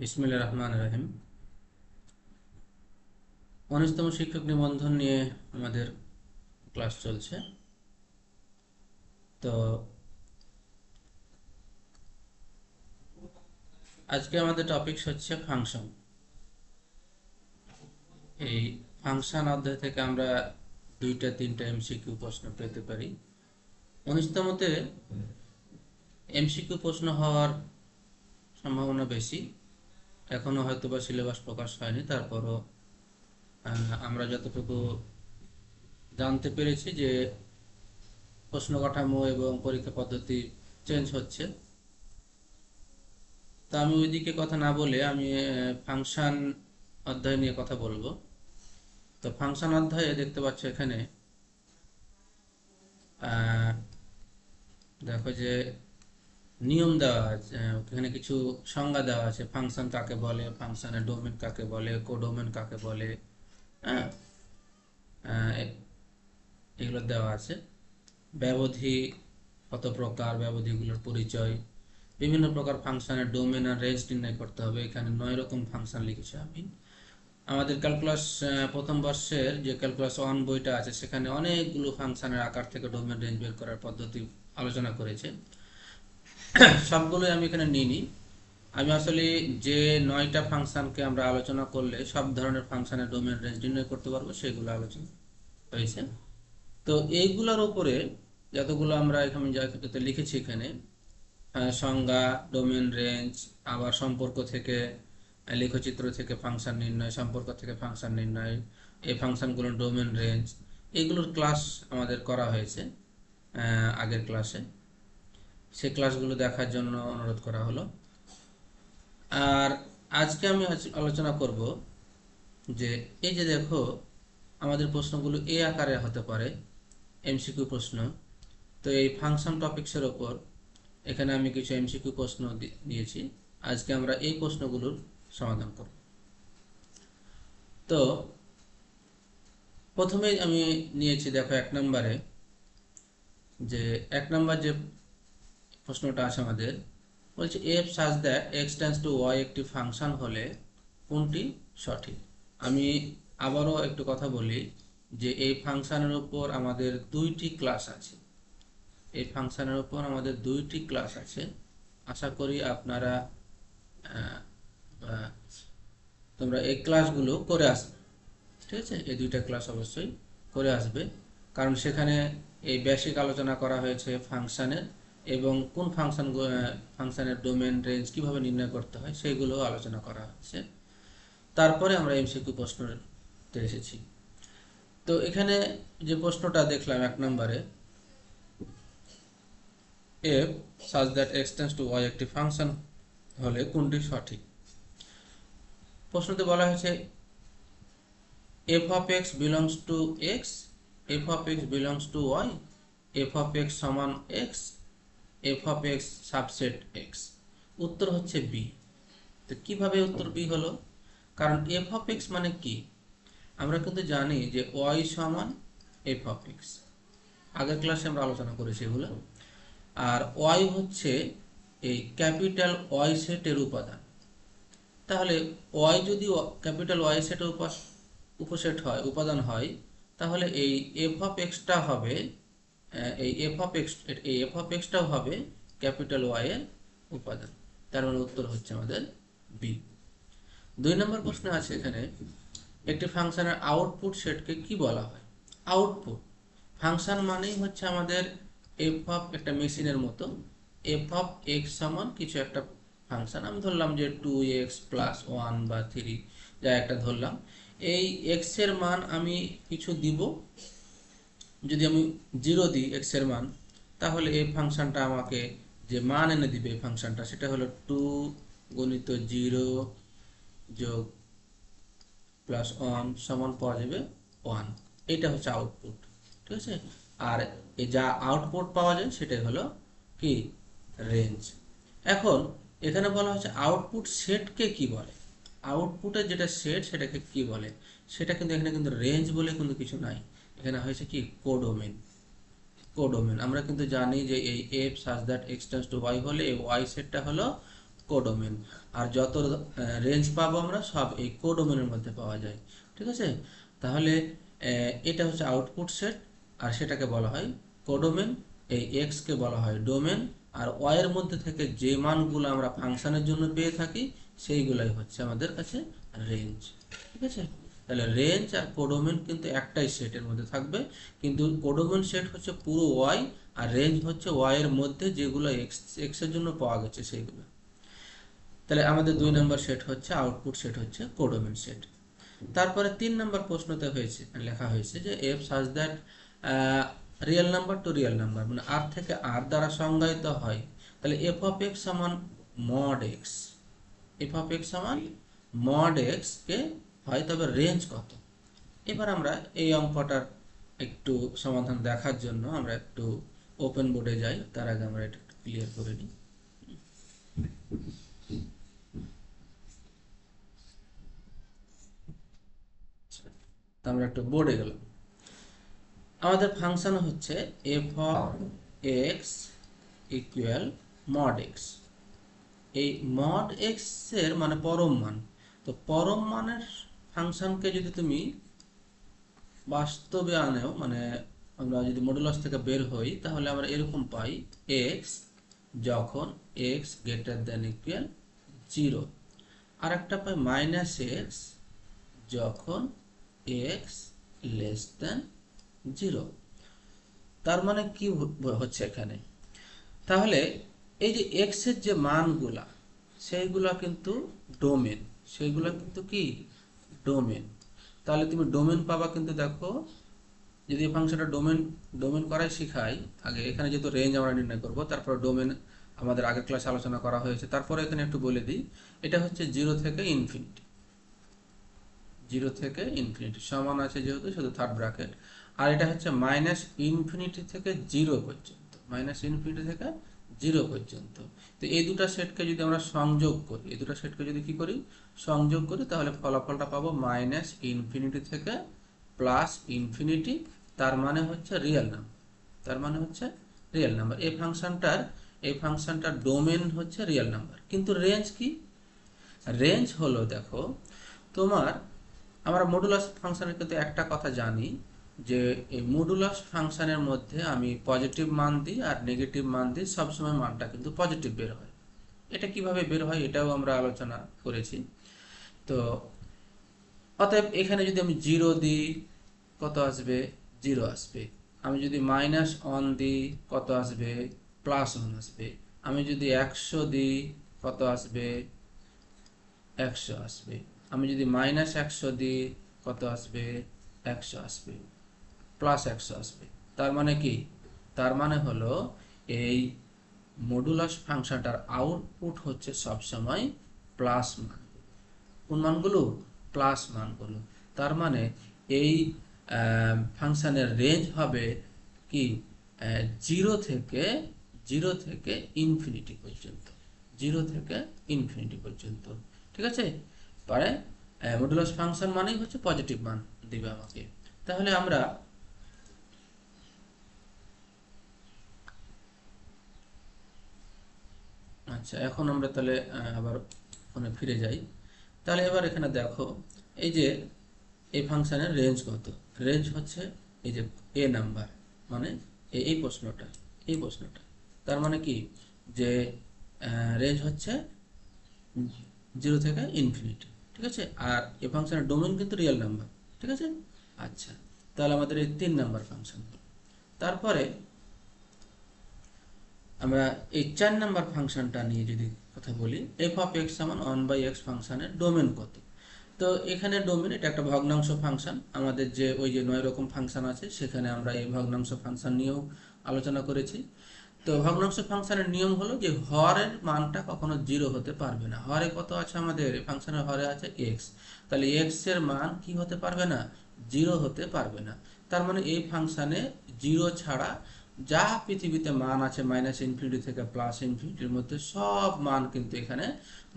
বিসমিল্লাহ রহমান রহিম। উনিশতম শিক্ষক নিবন্ধন নিয়ে আমাদের ক্লাস চলছে। তো আজকে আমাদের টপিকস হচ্ছে ফাংশন এই ফাংশন অধ্যায় থেকে আমরা দুইটা, তিনটা এমসিকিউ প্রশ্ন পেতে পারি। উনিশতমতে এমসিকিউ প্রশ্ন হওয়ার সম্ভাবনা বেশি। এখনও হয়তো বা সিলেবাস প্রকাশ হয়নি, তারপরও আমরা যতটুকু জানতে পেরেছি যে প্রশ্ন কাঠামো এবং পরীক্ষা পদ্ধতি চেঞ্জ হচ্ছে। তো আমি ওইদিকে কথা না বলে আমি ফাংশন অধ্যায় নিয়ে কথা বলব। তো ফাংশন অধ্যায়ে দেখতে পাচ্ছ এখানে দেখো যে নিয়ম দেওয়া আছে এখানে কিছু সংজ্ঞা দেওয়া আছে ফাংশন কাকে বলে ফাংশনের ডোমেন কাকে বলে কোডোমেন কাকে বলে হ্যাঁ? এগুলো দেওয়া আছে। ব্যবধি কত প্রকার, ব্যবধিগুলোর পরিচয়, বিভিন্ন প্রকার ফাংশনের ডোমেন আর রেঞ্জ নির্ণয় করতে হবে। এখানে নয় রকম ফাংশন লিখেছি আমি। আমাদের ক্যালকুলাস প্রথম বর্ষের যে ক্যালকুলাস ওয়ান বইটা আছে, সেখানে অনেকগুলো ফাংশনের আকার থেকে ডোমেন রেঞ্জ বের করার পদ্ধতি আলোচনা করেছে। সবগুলোই আমি এখানে নিইনি। আমি আসলে যে নয়টা ফাংশনকে আমরা আলোচনা করলে সব ধরনের ফাংশনের ডোমেন রেঞ্জ নির্ণয় করতে পারব, সেগুলো আলোচনা হয়েছে। তো এইগুলোর উপরে যতগুলো আমরা এখানে লিখেছি এখানে সংজ্ঞা, ডোমেন রেঞ্জ, আবার সম্পর্ক থেকে লেখচিত্র থেকে ফাংশন নির্ণয়, সম্পর্ক থেকে ফাংশন নির্ণয়, এই ফাংশনগুলোর ডোমেন রেঞ্জ, এগুলোর ক্লাস আমাদের করা হয়েছে আগের ক্লাসে। সেই ক্লাসগুলো দেখার জন্য অনুরোধ করা হলো। আর আজকে আমি আলোচনা করব যে, এই যে দেখো, আমাদের প্রশ্নগুলো এ আকারে হতে পারে এমসিকিউ প্রশ্ন। তো এই ফাংশন টপিকসের ওপর এখানে আমি কিছু এমসিকিউ প্রশ্ন দিয়েছি। আজকে আমরা এই প্রশ্নগুলোর সমাধান করব। তো, প্রথমেই আমি নিয়েছি, দেখো, এক নম্বরে যে, এক নম্বর যে প্রশ্নটা আছে আমাদের। বলছে F such that X tends to Y একটি ফাংশন হলে কোনটি সঠিক? আমি আবারও একটু কথা বলি যে এই ফাংশানের উপর আমাদের দুইটি ক্লাস আছে। এই ফাংশানের উপর আমাদের দুইটি ক্লাস আছে। আশা করি আপনারা তোমরা এই ক্লাসগুলো করে আসবে ঠিক আছে? এই দুইটা ক্লাস অবশ্যই করে আসবে। কারণ সেখানে এই বেসিক আলোচনা করা হয়েছে ফাংশনের। এবং কোন ফাংশন ফাংশনের ডোমেন রেঞ্জ কীভাবে নির্ণয় করতে হয় সেইগুলো আলোচনা করা হয়েছে তারপরে আমরা এমসিকিউ প্রশ্নতে এসেছি। তো এখানে যে প্রশ্নটা দেখলাম এক নম্বরে, F such that X tends to Y একটি ফাংশন হলে কোনটি সঠিক? প্রশ্নতে বলা হয়েছে, F of X belongs to X, F of X belongs to Y, F of X সমান x f of x subset x উত্তর হচ্ছে b তো কীভাবে উত্তর b হলো? কারণ f of x মানে কি? আমরা কিন্তু জানি যে y সমান f of x আগের ক্লাসে আমরা আলোচনা করেছি এগুলো। আর y হচ্ছে এই ক্যাপিটাল y সেটের উপাদান। তাহলে ওয়াই যদি ক্যাপিটাল ওয়াই সেটের উপাস, উপসেট হয়, উপাদান হয়, তাহলে এই এফ অফ এক্সটা হবে এই এফ অফ এক্স এই এফ অফ এক্সটাও হবে ক্যাপিটাল ওয়াই এর উপাদান। তার মানে উত্তর হচ্ছে আমাদের বি দুই নম্বর প্রশ্ন আছে এখানে, একটি ফাংশনের আউটপুট সেটকে কি বলা হয়? আউটপুট ফাংশন মানেই হচ্ছে আমাদের এফ অফ একটা মেশিনের মতো। এফ অফ এক্স সমান কিছু একটা ফাংশন আমি ধরলাম যে টু এক্স প্লাস ওয়ান বা থ্রি যা একটা ধরলাম। এই এক্সের মান আমি কিছু দিব যদি আমি জিরো দিই এক্সের মান, তাহলে এই ফাংশনটা আমাকে যে মান এনে দিবে এই ফাংশনটা, সেটা হলো টু গণিত জিরো যোগ প্লাস ওয়ান সমান পাওয়া যাবে ওয়ান এটা হচ্ছে আউটপুট ঠিক আছে? আর এই যা আউটপুট পাওয়া যায়, সেটাই হলো কি? রেঞ্জ এখন এখানে বলা হচ্ছে আউটপুট সেটকে কি বলে? আউটপুটের যেটা সেট সেটাকে কি বলে? সেটা কিন্তু এখানে কিন্তু রেঞ্জ বলে কিন্তু কিছু নাই। এখানে হয়েছে কি? কোডোমেন। কোডোমেন। আমরা কিন্তু জানি যে এই F such that X tends to Y হলে এই ওয়াই সেটটা হলো কোডোমেন। আর যত রেঞ্জ পাবো আমরা সব এই কোডোমেনের মধ্যে পাওয়া যায়। ঠিক আছে? তাহলে এটা হচ্ছে আউটপুট সেট আর সেটাকে বলা হয় কোডোমেন। এই এক্স কে বলা হয় ডোমেন আর ওয়াই এর মধ্যে থেকে যে মানগুলো আমরা ফাংশনের জন্য পেয়ে থাকি, সেইগুলাই হচ্ছে আমাদের কাছে রেঞ্জ ঠিক আছে? তাহলে রেঞ্জ আর কোডোমেন কিন্তু একটাই সেটের মধ্যে থাকবে। কিন্তু কোডোমেন সেট হচ্ছে পুরো ওয়াই আর রেঞ্জ হচ্ছে ওয়াই এর মধ্যে যেগুলো এক্স এক্সের জন্য পাওয়া গেছে সেইগুলো। তাহলে আমাদের দুই নম্বর সেট হচ্ছে আউটপুট সেট হচ্ছে কোডোমেন সেট তারপরে তিন নম্বর প্রশ্নতে হয়েছে, লেখা হয়েছে যে F such that real number to real number মানে আর থেকে আর দ্বারা সংজ্ঞায়িত হয়। তাহলে এফ অফ এক্স সমান mod X F of X সমান মড এক্স কে হয়, তবে রেঞ্জ কত? এবার আমরা এই অঙ্কটার একটু সমাধান দেখার জন্য আমরা একটু ওপেন বোর্ডে যাই, তার আগে আমরা এটা একটু ক্লিয়ার করে নিই। আমরা একটু বোর্ডে গেলাম। আমাদের ফাংশন হচ্ছে F X equal mod X এই মড এক্সের মানে পরম মান। তো পরম মানের ফাংশনকে যদি তুমি বাস্তবে আনেও মানে আমরা যদি মডুলাস থেকে বের হই, তাহলে আমরা এরকম পাই এক্স যখন X greater than equal zero আর একটা পাই মাইনাস এক্স যখন এক্স লেস দেন জিরো তার মানে কি হচ্ছে এখানে? তাহলে এই যে এক্সের যে মানগুলা, সেইগুলা কিন্তু ডোমেন সেইগুলা কিন্তু কি? ডোমেন তাহলে তুমি ডোমেন পাবা কিন্তু দেখো, যদি ফাংশনটা ডোমেন ডোমেন করাই শিখাই, আগে এখানে যেহেতু রেঞ্জ আমরা নির্ণয় করব, তারপর ডোমেন আমাদের আগের ক্লাসে আলোচনা করা হয়েছে। তারপরে এখানে একটু বলে দিই, এটা হচ্ছে জিরো থেকে ইনফিনিটি জিরো থেকে ইনফিনিটি সমান আছে যেহেতু শুধু থার্ড ব্র্যাকেট আর এটা হচ্ছে মাইনাস ইনফিনিটি থেকে জিরো পর্যন্ত। মাইনাস ইনফিনিটি থেকে জিরো পর্যন্ত। তো এই দুটো সেটকে যদি আমরা সংযোগ করি, এই দুটো সেটকে যদি কি করি? সংযোগ করি, তাহলে ফলাফলটা পাবো মাইনাস ইনফিনিটি থেকে প্লাস ইনফিনিটি তার মানে হচ্ছে রিয়েল নাম্বার তার মানে হচ্ছে রিয়েল নাম্বার এই ফাংশনটার এই ফাংশনটার ডোমেন হচ্ছে রিয়েল নাম্বার কিন্তু রেঞ্জ কি? রেঞ্জ হলো, দেখো, তোমার, আমরা মডুলাস ফাংশনের কিন্তু একটা কথা জানি যে এই মডুলাস ফাংশনের মধ্যে আমি পজিটিভ মান দিই আর নেগেটিভ মান দিই, সবসময় মানটা কিন্তু পজিটিভ বের হয়। এটা কীভাবে বের হয় এটাও আমরা আলোচনা করেছি। তো অতএব এখানে যদি আমি জিরো দিই, কত আসবে? জিরো আসবে। আমি যদি মাইনাস ওয়ান দিই, কত আসবে? প্লাস ওয়ান আসবে। আমি যদি একশো দিই, কত আসবে? একশো আসবে। আমি যদি মাইনাস একশো দিই, কত আসবে? একশো আসবে। প্লাস একশো আসবে। তার মানে কি? তার মানে হলো এই মডুলাস ফাংশনটার আউটপুট হচ্ছে সবসময় প্লাস মান। কোন মানগুলো? প্লাস মানগুলো। তার মানে এই ফাংশনের রেঞ্জ হবে কি? জিরো থেকে জিরো থেকে ইনফিনিটি পর্যন্ত। জিরো থেকে ইনফিনিটি পর্যন্ত। ঠিক আছে? পরে মডুলাস ফাংশন মানেই হচ্ছে পজিটিভ মান দিবে আমাকে। তাহলে আমরা আচ্ছা এখন আমরা তাহলে আবার ওখানে ফিরে যাই। তাহলে এবার এখানে দেখো, এই যে এই ফাংশনের রেঞ্জ কত? রেঞ্জ হচ্ছে এই যে এ নাম্বার মানে এই প্রশ্নটা এই প্রশ্নটা। তার মানে কি? যে রেঞ্জ হচ্ছে জিরো থেকে ইনফিনিটি ঠিক আছে? আর এ ফাংশনের ডোমেন কিন্তু রিয়েল নাম্বার ঠিক আছে? আচ্ছা তাহলে আমাদের এই তিন নাম্বার ফাংশন তারপরে আমরা এই চার নাম্বার ফাংশনটা নিয়ে যদি কথা বলি এফ অফ এক্স সমান ওয়ান বাই এক্স ফাংশনের ডোমেন কত? তো এখানে ডোমেন এটা একটা ভগ্নাংশ ফাংশন। আমাদের যে ওই যে নয় রকম ফাংশন আছে, সেখানে আমরা এই ভগ্নাংশ ফাংশন নিয়েও আলোচনা করেছি। তো ভগ্নাংশ ফাংশনের নিয়ম হলো যে হরের মানটা কখনো জিরো হতে পারবে না। হরে কত আছে আমাদের? ফাংশনের হরে আছে এক্স তাহলে এক্সের মান কি হতে পারবে না? জিরো হতে পারবে না। তার মানে এই ফাংশনে জিরো ছাড়া যা পৃথিবীতে মান আছে মাইনাস ইনফিনিটি থেকে প্লাস ইনফিনিটির মধ্যে সব মান কিন্তু এখানে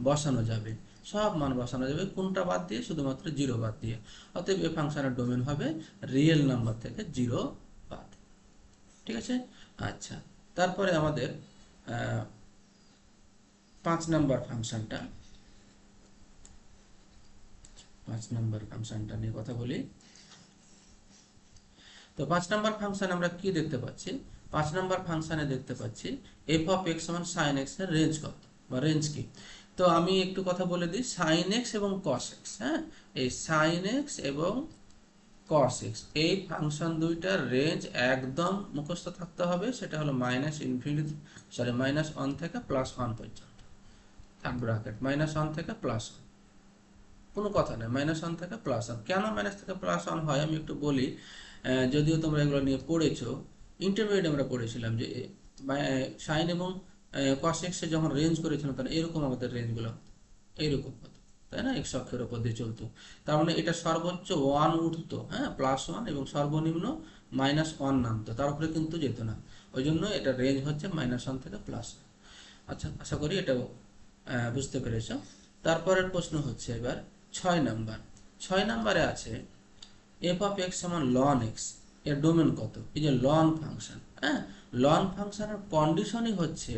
বসানো যাবে। সব মান বসানো যাবে। কোনটা বাদ দিয়ে? শুধুমাত্র জিরো বাদ দিয়ে। অতএব এ ফাংশনের ডোমেন হবে রিয়েল নাম্বার থেকে জিরো বাদ। ঠিক আছে? আচ্ছা। তারপরে আমাদের পাঁচ নাম্বার ফাংশনটা পাঁচ নাম্বার ফাংশনটা নিয়ে কথা বলি। তো পাঁচ নাম্বার ফাংশন আমরা কি দেখতে পাচ্ছি? পাঁচ নাম্বার ফাংশনে দেখতে পাচ্ছি এফ অফ এক্স সমান সাইন এক্সের রেঞ্জ কত বা রেঞ্জ কি? তো আমি একটু কথা বলে দিই সাইন এক্স এবং কস এক্স হ্যাঁ? এই সাইন এক্স এবং কস এক্স এই ফাংশন দুইটার রেঞ্জ একদম মুখস্থ থাকতে হবে, সেটা হলো minus infinity sorry minus one থেকে প্লাস ওয়ান পর্যন্ত। থাক ব্রাকেট মাইনাস ওয়ান থেকে প্লাস ওয়ান কোনো কথা নেই মাইনাস ওয়ান থেকে প্লাস ওয়ান কেন মাইনাস থেকে প্লাস ওয়ান হয়? আমি একটু বলি যদিও তোমরা এগুলো নিয়ে পড়েছো ইন্টারমিডিয়েট আমরা পড়েছিলাম যে সাইন এবং কস এক্সে যখন রেঞ্জ করেছিলাম তখন এরকম আমাদের রেঞ্জগুলো এইরকম হতো তাই না? এক্স অক্ষের উপর দিয়ে চলতো। তার মানে এটা সর্বোচ্চ ওয়ান উঠতো হ্যাঁ? প্লাস ওয়ান এবং সর্বনিম্ন মাইনাস ওয়ান নামতো তার উপরে কিন্তু যেত না। ওই জন্য এটা রেঞ্জ হচ্ছে মাইনাস ওয়ান থেকে প্লাস আচ্ছা আশা করি আহ, বুঝতে পেরেছ। তারপরের প্রশ্ন হচ্ছে এবার ছয় নাম্বার ছয় নাম্বারে আছে এফ অফ এক্স সমান লন এক্সের ডোমেন কত? এই যে লন ফাংশন হ্যাঁ? লন ফাংশনের কন্ডিশনই হচ্ছে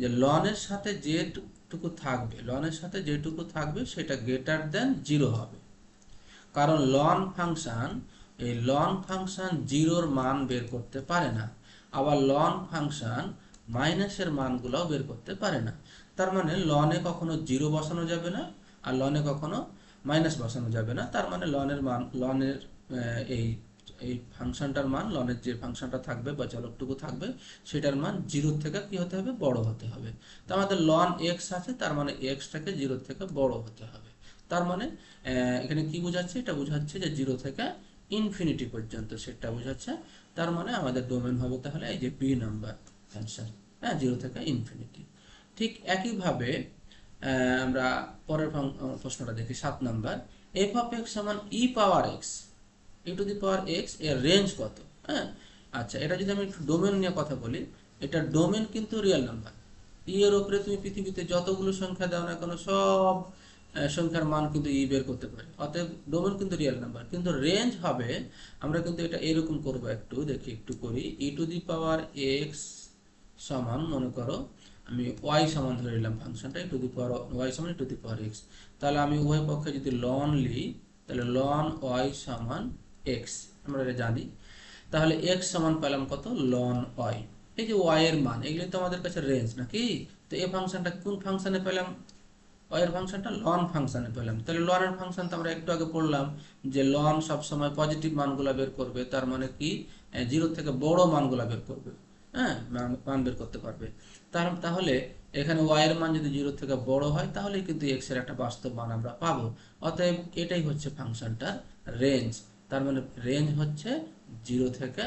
যে লনের সাথে যেটুকু থাকবে লনের সাথে যেটুকু থাকবে, সেটা গ্রেটার দেন জিরো হবে। কারণ লন ফাংশন এই লন ফাংশন জিরোর মান বের করতে পারে না। আবার লন ফাংশন মাইনাসের মানগুলোও বের করতে পারে না। তার মানে লনে কখনো জিরো বসানো যাবে না, আর লনে কখনো মাইনাস বসানো যাবে না। তার মানে লনের মান লনের এই এই ফাংশনটার মান, লনের যে ফাংশনটা থাকবে বা চলকটুকু থাকবে, সেটার মান জিরো থেকে কি হতে হবে? বড় হতে হবে। তো আমাদের লন এক্স আছে, তার মানে এক্সটাকে জিরো থেকে বড় হতে হবে। তার মানে এখানে কি বোঝাচ্ছে? এটা বোঝাচ্ছে যে জিরো থেকে ইনফিনিটি পর্যন্ত সেটা বোঝাচ্ছে। তার মানে আমাদের ডোমেন হবে তাহলে এই যে বি নাম্বার অ্যান্সার হ্যাঁ? জিরো থেকে ইনফিনিটি ঠিক একইভাবে আমরা পরের প্রশ্নটা দেখি, সাত নাম্বার এফ অফ এক্স সমান E power X E to the পাওয়ার এক্সের রেঞ্জ কত? হ্যাঁ? আচ্ছা এটা যদি আমি একটু ডোমেন নিয়ে কথা বলি, এটা ডোমেন কিন্তু রিয়েল নাম্বার ই এর উপরে তুমি পৃথিবীতে যতগুলো সংখ্যা দাও না কেন, সব সংখ্যার মান কিন্তু ই বের করতে পারে। অতএব ডোমেন কিন্তু রিয়েল নাম্বার কিন্তু রেঞ্জ হবে, আমরা কিন্তু এটা এরকম করব একটু, দেখি, একটু করি। ই টু দি পাওয়ার এক্স সমান, মনে করো, আমি ওয়াই সমান ধরে নিলাম ফাংশনটা টু দি পাওয়ার ওয়াই সমান টু দি পাওয়ার এক্স তাহলে আমি উভয় পক্ষে যদি লন লিই, তাহলে লন ওয়াই সমান এক্স আমরা জানি। তাহলে এক্স সমান পেলাম কত? লন ওয়াই এই যে ওয়াই এর মান এগুলো তো আমাদের কাছে রেঞ্জ নাকি? তো এই ফাংশনটা কোন ফাংশনে পেলাম? ওয়াই এর ফাংশনটা লন ফাংশনে পেলাম। তাহলে লনের ফাংশন তো আমরা একটু আগে পড়লাম যে লন সবসময় পজিটিভ মানগুলা বের করবে, তার মানে কি? জিরো থেকে বড় মানগুলা বের করবে। হ্যাঁ মান- বের করতে পারবে। তার, তাহলে এখানে ওয়াই এর মান যদি জিরো থেকে বড় হয় তাহলে কিন্তু এক্সের একটা বাস্তব মান আমরা পাবো। অতএব এটাই হচ্ছে ফাংশনটার রেঞ্জ তার মানে রেঞ্জ হচ্ছে জিরো থেকে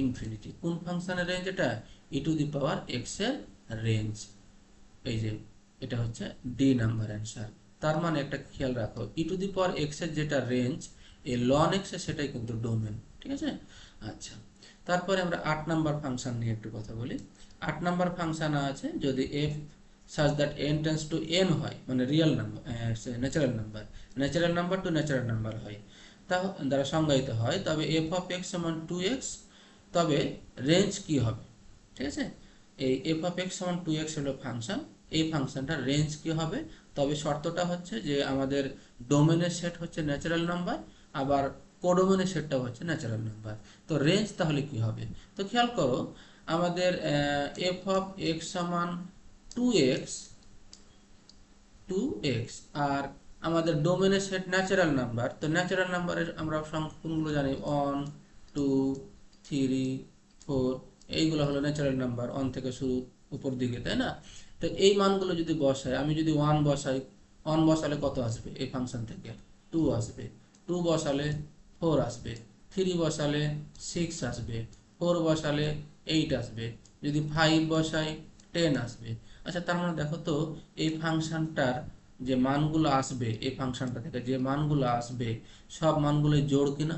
ইনফিনিটি কোন ফাংশনের রেঞ্জ এটা? ই টু দি পাওয়ার এক্সের রেঞ্জ এই যে, এটা হচ্ছে ডি নাম্বার অ্যান্সার তার মানে একটা খেয়াল রাখো ই টু দি পাওয়ার এক্সের যেটা রেঞ্জ এই লন এক্সের সেটাই কিন্তু ডোমেন ঠিক আছে? আচ্ছা তারপরে আমরা আট নাম্বার ফাংশন নিয়ে একটু কথা বলি। আট নাম্বার ফাংশন আছে, যদি f such that n tends to n হয় মানে real number natural number natural number to natural number হয়। দ্বারা সংজ্ঞায়িত হয়, তবে এফ অফ এক্স সমান টু এক্স তবে রেঞ্জ কি হবে? ঠিক আছে? এই এফ অফ এক্স সমান টু এক্স হলো ফাংশন এই ফাংশনটার রেঞ্জ কি হবে? তবে শর্তটা হচ্ছে যে আমাদের ডোমেনের সেট হচ্ছে ন্যাচারাল নাম্বার আবার কোডোমেনের সেটটা হচ্ছে ন্যাচারাল নাম্বার তো রেঞ্জ তাহলে কি হবে? তো খেয়াল করো, আমাদের এফ অফ এক্স সমান টু এক্স টু এক্স আর আমাদের ডোমেনের সেট ন্যাচারাল নাম্বার তো ন্যাচারাল নাম্বারের আমরা সংখ্যা কোনগুলো জানি ওয়ান টু থ্রি ফোর এইগুলো হলো ন্যাচারাল নাম্বার ওয়ান থেকে শুরু উপর দিকে, তাই না? তো এই মানগুলো যদি বসাই, আমি যদি ওয়ান বসাই ওয়ান বসালে কত আসবে? এই ফাংশন থেকে টু আসবে। টু বসালে ফোর আসবে। থ্রি বসালে সিক্স আসবে। ফোর বসালে এইট আসবে। যদি ফাইভ বসাই টেন আসবে। আচ্ছা তার মানে দেখো তো, এই ফাংশনটার যে মানগুলো আসবে এই ফাংশনটা থেকে, যে মানগুলো আসবে সব মানগুলো জোড় কিনা?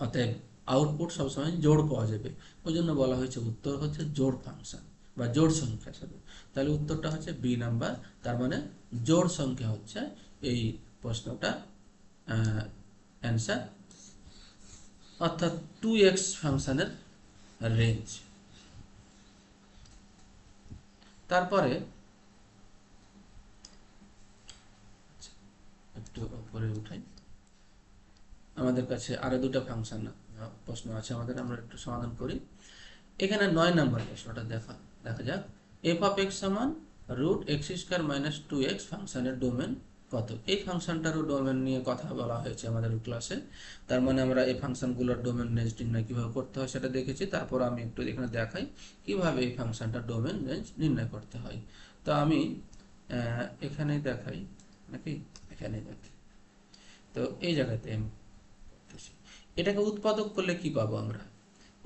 অতএব আউটপুট সবসময় জোড় পাওয়া যাবে। ওই জন্য বলা হয়েছে উত্তর হচ্ছে জোড় ফাংশন বা জোড় সংখ্যা হিসাবে তাহলে উত্তরটা হচ্ছে বি নাম্বার তার মানে জোড় সংখ্যা হচ্ছে এই প্রশ্নটা অ্যান্সার অর্থাৎ টু এক্স ফাংশনের রেঞ্জ তারপরে করে উঠাই। আমাদের কাছে আরও দুটো ফাংশন প্রশ্ন আছে আমাদের, আমরা একটু সমাধান করি। এখানে নয় নম্বর প্রশ্নটা দেখা দেখা যাক। এফ অফ এক্স সমান root x square minus two x ফাংশনের ডোমেন কত? এই ফাংশনটারও ডোমেন নিয়ে কথা বলা হয়েছে আমাদের ক্লাসে তার মানে আমরা এই ফাংশনগুলোর ডোমেন রেঞ্জ নির্ণয় কীভাবে করতে হয় সেটা দেখেছি। তারপর আমি একটু এখানে দেখাই কীভাবে এই ফাংশনটার ডোমেন রেঞ্জ নির্ণয় করতে হয়। তো আমি এখানেই দেখাই, নাকি? এখানেই দেখি তো এই জায়গাতে করতেছি। এটাকে উৎপাদক করলে কি পাবো আমরা?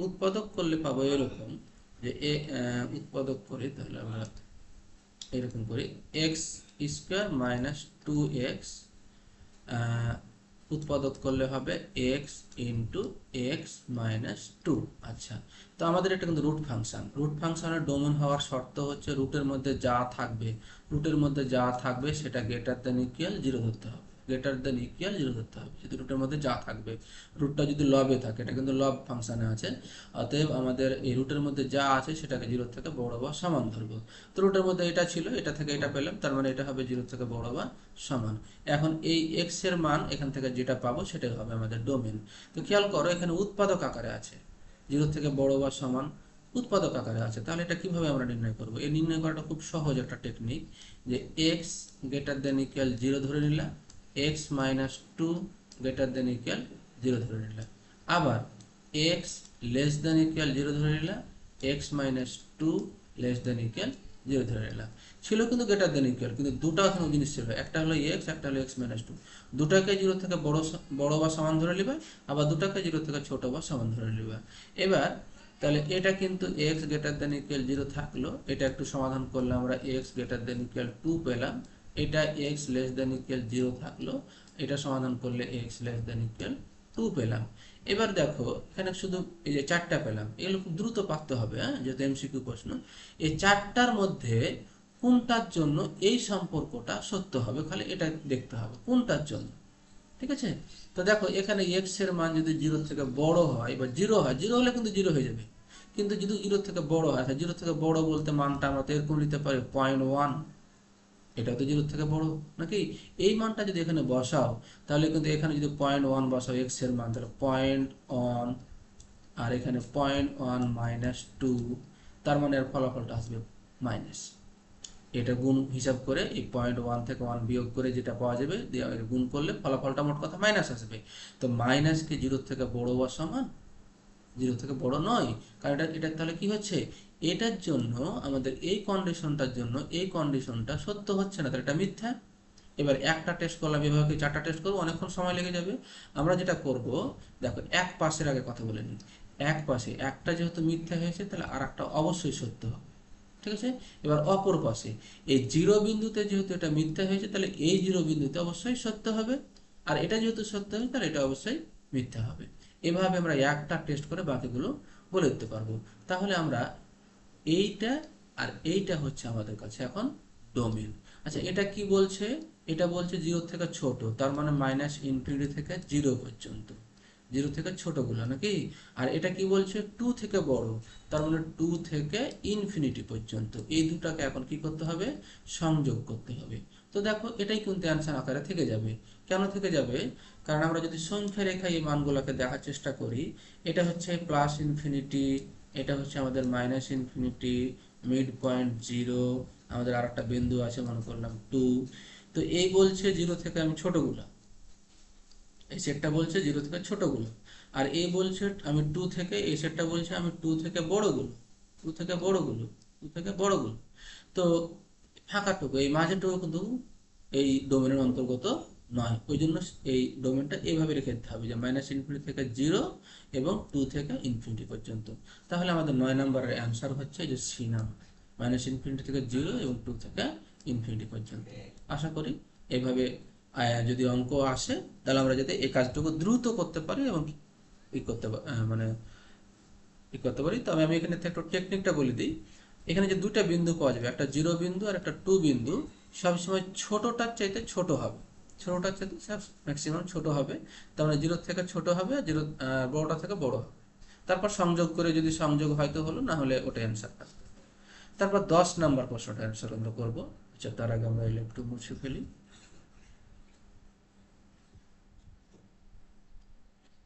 উৎপাদক করলে পাবো এরকম যে এ উৎপাদক করি তাহলে আমরা এরকম করি, x square minus two x উৎপাদক করলে হবে x into x minus two. আচ্ছা তো আমাদের এটা কিন্তু রুট ফাংশন। রুট ফাংশনের ডোমেন হওয়ার শর্ত হচ্ছে রুটের মধ্যে যা থাকবে, রুটের মধ্যে যা থাকবে সেটা গ্রেটার দেন ইকুয়াল জিরো ধরতে হবে। গ্রেটার দেন ইকুয়াল জিরো ধরতে হবে। যদি রুটের মধ্যে যা থাকবে রুটটা যদি লবে থাকে, এটা কিন্তু লব ফাংশানে আছে, অতএব আমাদের এই রুটের মধ্যে যা আছে, সেটাকে জিরো থেকে বড় বা সমান ধরবো। তো রুটের মধ্যে এটা ছিল, এটা থেকে এটা পেলাম, তার মানে এটা হবে জিরো থেকে বড় বা সমান। এখন এই এক্সের মান এখান থেকে যেটা পাবো, সেটাই হবে আমাদের ডোমেন তো খেয়াল করো, এখানে উৎপাদক আকারে আছে। জিরো থেকে বড় বা সমান উৎপাদক আকারে আছে। তাহলে এটা কীভাবে আমরা নির্ণয় করব? এই নির্ণয় করাটা খুব সহজ একটা টেকনিক যে x greater than equal zero ধরে নিলাম x minus two greater than equal zero ধরে নিলাম আবার x less than equal zero ধরে নিলাম x minus two less than equal zero ধরে নিলাম ছিল কিন্তু গ্রেটার দেন ইকুয়াল কিন্তু দুটো এখনও জিনিস ছিল। একটা হলো এক্স একটা হলো এক্স মাইনাস টু দুটাকে জিরো থেকে বড় বড় বা সমান ধরে নিবা, আবার দুটাকে জিরো থেকে ছোট বা সমান ধরে নিবা। এবার তাহলে এটা কিন্তু x greater than equal zero থাকল, এটা একটু সমাধান করলে আমরা x greater than equal two পেলাম। এটা x less than equal zero থাকল, এটা সমাধান করলে x less than equal two পেলাম। এবার দেখো, এখানে শুধু এই যে চারটা পেলাম, এগুলো খুব দ্রুত পাকতে হবে হ্যাঁ যেহেতু এমসিকিউ প্রশ্ন। এই চারটার মধ্যে কোনটার জন্য এই সম্পর্কটা সত্য হবে, খালি এটা দেখতে হবে, কোনটার জন্য? ঠিক আছে? তো দেখো, এখানে এক্সের মান যদি জিরো থেকে বড় হয়, বা জিরো হয় জিরো হলে কিন্তু জিরো হয়ে যাবে। কিন্তু যদি জিরো থেকে বড় হয় তাহলে জিরো থেকে বড় বলতে মানটা আমরা তো এরকম নিতে পারি পয়েন্ট ওয়ান এটাও তো জিরোর থেকে বড়? নাকি এই মানটা যদি এখানে বসাও, তাহলে কিন্তু এখানে যদি পয়েন্ট ওয়ান বসাও এক্সের মান, তাহলে পয়েন্ট ওয়ান আর এখানে পয়েন্ট ওয়ান মাইনাস টু তার মানে এর ফলাফলটা আসবে মাইনাস এটা গুণ হিসাব করে এই পয়েন্ট ওয়ান থেকে ওয়ান বিয়োগ করে যেটা পাওয়া যাবে গুণ করলে ফলাফলটা মোট কথা মাইনাস আসবে। তো মাইনাস কি জিরো থেকে বড় বা সমান জিরো থেকে বড় নয়। কারণ এটা এটা তাহলে কি হচ্ছে? এটার জন্য, আমাদের এই কন্ডিশনটার জন্য এই কন্ডিশনটা সত্য হচ্ছে না, তাহলে এটা মিথ্যা। এবার একটা টেস্ট করলাম, এভাবে চারটা টেস্ট করব? অনেকক্ষণ সময় লেগে যাবে। আমরা যেটা করব, দেখো, এক পাশের আগে কথা বলে নিই। এক পাশে, একটা যেহেতু মিথ্যা হয়েছে, তাহলে আর একটা অবশ্যই সত্য হবে। ঠিক আছে? এবার অপর পাশে, এই জিরো বিন্দুতে যেহেতু এটা মিথ্যা হয়েছে, তাহলে এই জিরো বিন্দুতে অবশ্যই সত্য হবে। আর এটা যেহেতু সত্য হবে তাহলে এটা অবশ্যই মিথ্যা হবে। এভাবে আমরা একটা টেস্ট করে বাকিগুলো বলে দিতে পারব। তাহলে আমরা এইটা আর এইটা হচ্ছে আমাদের কাছে এখন ডোমেন আচ্ছা এটা কি বলছে? এটা বলছে জিরো থেকে ছোট, তার মানে মাইনাস ইনফিনিটি থেকে জিরো পর্যন্ত। জিরো থেকে ছোটগুলো নাকি? আর এটা কি বলছে? টু থেকে বড়, তার মানে টু থেকে ইনফিনিটি পর্যন্ত। এই দুটাকে এখন কি করতে হবে? সংযোগ করতে হবে। তো দেখো, এটাই কিন্তু অ্যান্সার আকারে থেকে যাবে। কেন থেকে যাবে? কারণ আমরা যদি সংখ্যা রেখায় এই মানগুলোকে দেখার চেষ্টা করি, এটা হচ্ছে প্লাস ইনফিনিটি এটা হচ্ছে আমাদের minus infinity mid point zero আমাদের আর একটা বিন্দু আছে, মনে করলাম টু তো এই বলছে জিরো থেকে আমি ছোটগুলা। এই সেটটা বলছে জিরো থেকে ছোটগুলো। আর এই বলছে আমি টু থেকে, এই সেটটা বলছে আমি টু থেকে বড়গুলো। টু থেকে বড়গুলো টু থেকে বড়গুলো। তো ফাঁকাটুকু, এই মাঝেটুকু কিন্তু এই ডোমেনের অন্তর্গত নয়। ওই জন্য এই ডোমেনটা এইভাবে রেখে দিতে হবে যে মাইনাস ইনফিনিটি থেকে জিরো এবং টু থেকে ইনফিনিটি পর্যন্ত। তাহলে আমাদের নয় নম্বরের অ্যান্সার হচ্ছে যে সি নাম্বার মাইনাস ইনফিনিটি থেকে জিরো এবং টু থেকে ইনফিনিটি পর্যন্ত। আশা করি এভাবে যদি অঙ্ক আসে, তাহলে আমরা যাতে এই কাজটুকু দ্রুত করতে পারি এবং ই করতে মানে ই করতে পারি। তবে আমি এখানে একটু টেকনিকটা বলে দিই। এখানে যে দুইটা বিন্দু পাওয়া যাবে, একটা জিরো বিন্দু আর একটা টু বিন্দু, সবসময় ছোটটার চাইতে ছোট হবে। ছোটটার চাইতে ম্যাক্সিমাম ছোট হবে। মানে জিরো থেকে ছোট হবে জিরো বড়টা থেকে বড় হবে। তারপর সংযোগ করে যদি সংযোগ হয়তো হলো, না হলে ওটা অ্যান্সার থাকবে তারপর দশ নাম্বার প্রশ্নটা অ্যান্সার আমরা করব। আচ্ছা তার আগে আমরা একটু মুছে ফেলি।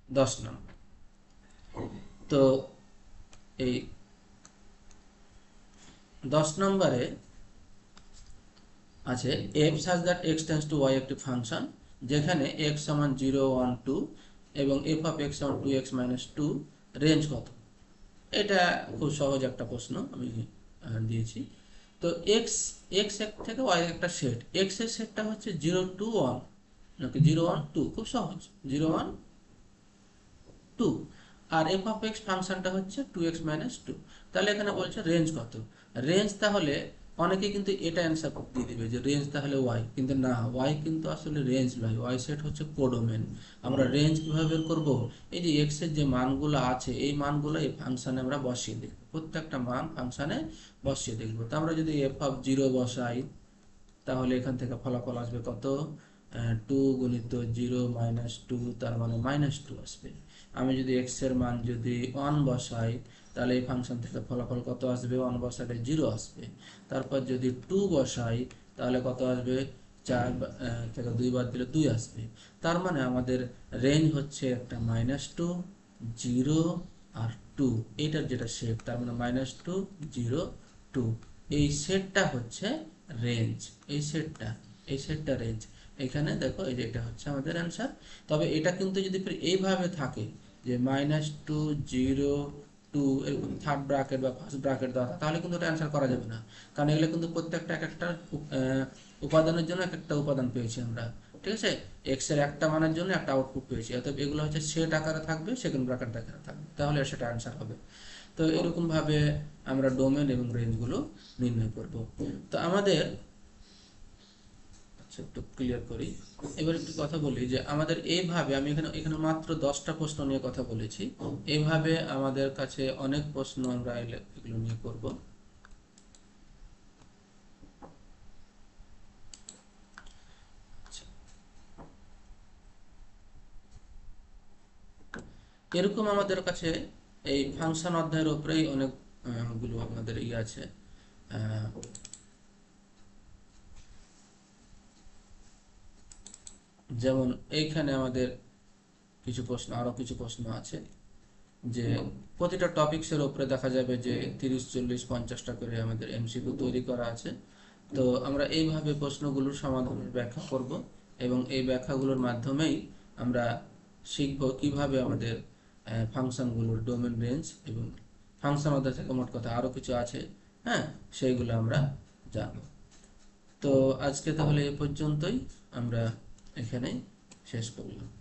দশ নম্বর। তো এই দশ নম্বরে আছে f such that x to y একটি ফাংশন যেখানে এক্স সমান জিরো ওয়ান টু এবং এফ অফ এক্স সমান two x minus two range কত? এটা খুব সহজ একটা প্রশ্ন আমি দিয়েছি। তো এক্স এক্স এক থেকে ওয়াই একটা সেট এক্সের সেটটা হচ্ছে জিরো টু ওয়ান নাকি জিরো ওয়ান টু খুব সহজ জিরো ওয়ান টু আর এফ অফ এক্স ফাংশনটা হচ্ছে টু এক্স মাইনাস টু তাহলে এখানে বলছে রেঞ্জ কত? রেঞ্জ তাহলে অনেকে কিন্তু এটা অ্যান্সার দিয়ে দিবে যে রেঞ্জ তাহলে ওয়াই কিন্তু না ওয়াই কিন্তু আসলে রেঞ্জ নয় ওয়াই সেট হচ্ছে কোডোমেন আমরা রেঞ্জ কীভাবে বের করব? এই যে এক্সের যে মানগুলো আছে, এই মানগুলো এই ফাংশানে আমরা বসিয়ে দেখব প্রত্যেকটা মান ফাংশানে বসিয়ে দেখব তো আমরা যদি এফ অফ জিরো বসাই, তাহলে এখান থেকে ফলাফল আসবে কত? টু গুণিত জিরো মাইনাস টু তার মানে মাইনাস টু আসবে। আমি যদি এক্সের মান যদি ওয়ান বসাই তাহলে এই ফাংশন থেকে ফলাফল কত আসবে? ওয়ান বসালে জিরো আসবে। তারপর যদি টু বসাই, তাহলে কত আসবে? চার থেকে দুই বাদ দিলে দুই আসবে। তার মানে আমাদের রেঞ্জ হচ্ছে একটা মাইনাস টু জিরো আর টু এইটার যেটা শেপ তার মানে মাইনাস টু জিরো টু এই সেটটা হচ্ছে রেঞ্জ এই সেটটা এই সেটটা রেঞ্জ এখানে দেখো, এই যে এটা হচ্ছে আমাদের অ্যান্সার তবে এটা কিন্তু যদি এইভাবে থাকে যে মাইনাস টু জিরো টু এরকম থার্ড ব্র্যাকেট বা ফার্স্ট ব্র্যাকেট দেওয়া তাহলে কিন্তু এটা অ্যান্সার করা যাবে না। কারণ এগুলো কিন্তু প্রত্যেকটা এক একটা উপাদানের জন্য এক একটা উপাদান পেয়েছি আমরা। ঠিক আছে? এক্সের একটা মানের জন্য একটা আউটপুট পেয়েছি। অতএব এগুলো হচ্ছে সেট আকারে থাকবে সেকেন্ড ব্র্যাকেট আকারে থাকবে। তাহলে সেটা অ্যান্সার হবে। তো এরকম ভাবে আমরা ডোমেন এবং রেঞ্জগুলো নির্ণয় করব। তো আমাদের একটু ক্লিয়ার করি। এবার একটু কথা বলি যে আমাদের এইভাবে আমি এখানে এখানে মাত্র দশটা প্রশ্ন নিয়ে কথা বলেছি। এইভাবে আমাদের কাছে অনেক প্রশ্ন আমরা এগুলো নিয়ে করব। আচ্ছা। এরকম আমাদের কাছে এই ফাংশন অধ্যায়ের উপরেই অনেক আহ, গুলো আমাদের ইয়ে আছে। যেমন এইখানে আমাদের কিছু প্রশ্ন আরও কিছু প্রশ্ন আছে যে প্রতিটা টপিকসের উপরে দেখা যাবে যে তিরিশ চল্লিশ পঞ্চাশটা করে আমাদের এমসিকিউ তৈরি করা আছে। তো আমরা এইভাবে প্রশ্নগুলোর সমাধানের ব্যাখ্যা করব এবং এই ব্যাখ্যাগুলোর মাধ্যমেই আমরা শিখব কীভাবে আমাদের ফাংশনগুলোর ডোমেন রেঞ্জ এবং ফাংশন অধ্যায় থেকে মোট কথা আরও কিছু আছে হ্যাঁ সেইগুলো আমরা জানব। তো আজকে তাহলে এ পর্যন্তই। আমরা এখানেই শেষ করলাম।